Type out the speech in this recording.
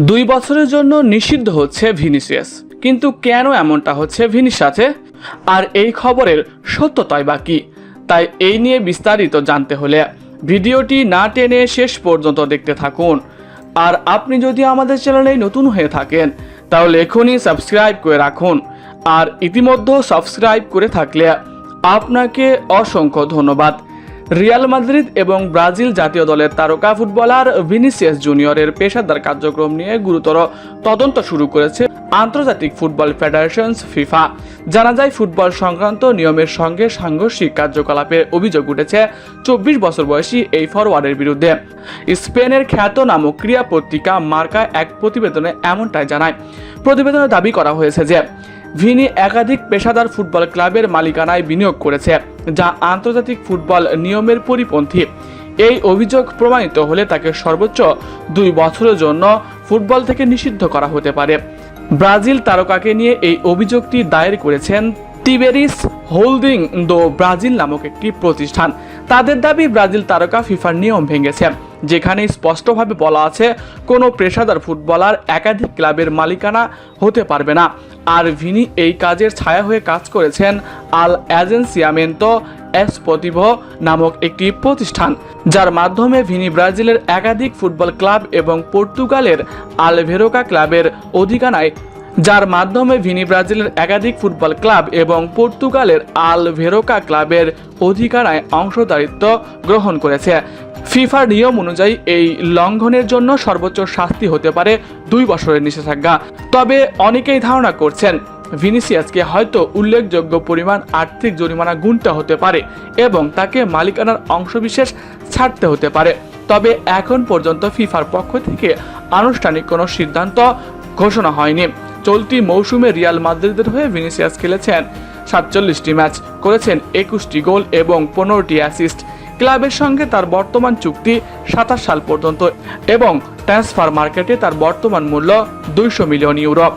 দুই বছরের জন্য নিষিদ্ধ হচ্ছে ভিনিসিয়াস। কিন্তু কেন এমনটা হচ্ছে ভিনির সাথে? আর এই খবরের সত্যতাই বা কি? তাই এই নিয়ে বিস্তারিত জানতে হলে ভিডিওটি না টেনে শেষ পর্যন্ত দেখতে থাকুন। আর আপনি যদি আমাদের চ্যানেলে নতুন হয়ে থাকেন, তাহলে এখনই সাবস্ক্রাইব করে রাখুন। আর ইতিমধ্যে সাবস্ক্রাইব করে থাকলে আপনাকে অসংখ্য ধন্যবাদ। রিয়াল মাদ্রিদ এবং ব্রাজিল জাতীয় দলের তারকা ফুটবলার ভিনিসিয়াস জুনিয়রের পেশাদার কার্যক্রম নিয়ে গুরুতর তদন্ত শুরু করেছে আন্তর্জাতিক ফুটবল ফেডারেশন ফিফা। জানা যায়, ফুটবল সংক্রান্ত নিয়মের সঙ্গে সাংঘর্ষিক কার্যকলাপের অভিযোগ উঠেছে চব্বিশ বছর বয়সী এই ফরওয়ার্ডের বিরুদ্ধে। স্পেনের খ্যাত নামক ক্রিয়া পত্রিকা মার্কা এক প্রতিবেদনে এমনটাই জানায়। প্রতিবেদনে দাবি করা হয়েছে যে, ভিনি একাধিক পেশাদার ফুটবল ক্লাবের মালিকানায় বিনিয়োগ করেছে। যা আন্তর্জাতিক ফুটবল নিয়মের পরিপন্থী। এই অভিযোগ প্রমাণিত হলে তাকে সর্বোচ্চ দুই বছরের জন্য ফুটবল থেকে নিষিদ্ধ করা হতে পারে। ব্রাজিল তারকাকে নিয়ে এই অভিযোগটি দায়ের করেছেন টিবেরিস হোল্ডিং দো ব্রাজিল নামক একটি প্রতিষ্ঠান। তাদের দাবি, ব্রাজিল তারকা ফিফার নিয়ম ভেঙেছে। যেখানে স্পষ্টভাবে বলা আছে, কোনো পেশাদার ফুটবলার একাধিক ক্লাবের মালিকানা হতে পারবে না। আর ভিনি এই কাজের ছায়া হয়ে কাজ করেছেন আল এজেন্সিয়ামেন্তো এসপতিভ নামক একটি প্রতিষ্ঠান, যার মাধ্যমে ভিনি ব্রাজিলের একাধিক ফুটবল ক্লাব এবং পর্তুগালের আলভেরোকা ক্লাবের অধিকানায় যার মাধ্যমে ভিনি ব্রাজিলের একাধিক ফুটবল ক্লাব এবং পর্তুগালের আল ভেরোকা ক্লাবের অধিকারায় অংশদারিত্ব গ্রহণ করেছে। ফিফার নিয়ম অনুযায়ী এই লঙ্ঘনের জন্য সর্বোচ্চ শাস্তি হতে পারে দুই বছরের নিষেধাজ্ঞা। তবে অনেকেই ধারণা করছেন, ভিনিসিয়াসকে হয়তো উল্লেখযোগ্য পরিমাণ আর্থিক জরিমানা গুনতে হতে পারে এবং তাকে মালিকানার অংশবিশেষ ছাড়তে হতে পারে। তবে এখন পর্যন্ত ফিফার পক্ষ থেকে আনুষ্ঠানিক কোনো সিদ্ধান্ত ঘোষণা হয়নি। চলতি মৌসুমে রিয়াল মাদ্রিদের হয়ে ভিনিসিয়াস খেলেছেন। সাতচল্লিশটি ম্যাচ করেছেন, একুশটি গোল এবং পনেরোটি অ্যাসিস্ট। ক্লাবের সঙ্গে তার বর্তমান চুক্তি সাতাশ সাল পর্যন্ত এবং ট্রান্সফার মার্কেটে তার বর্তমান মূল্য দুইশো মিলিয়ন ইউরো।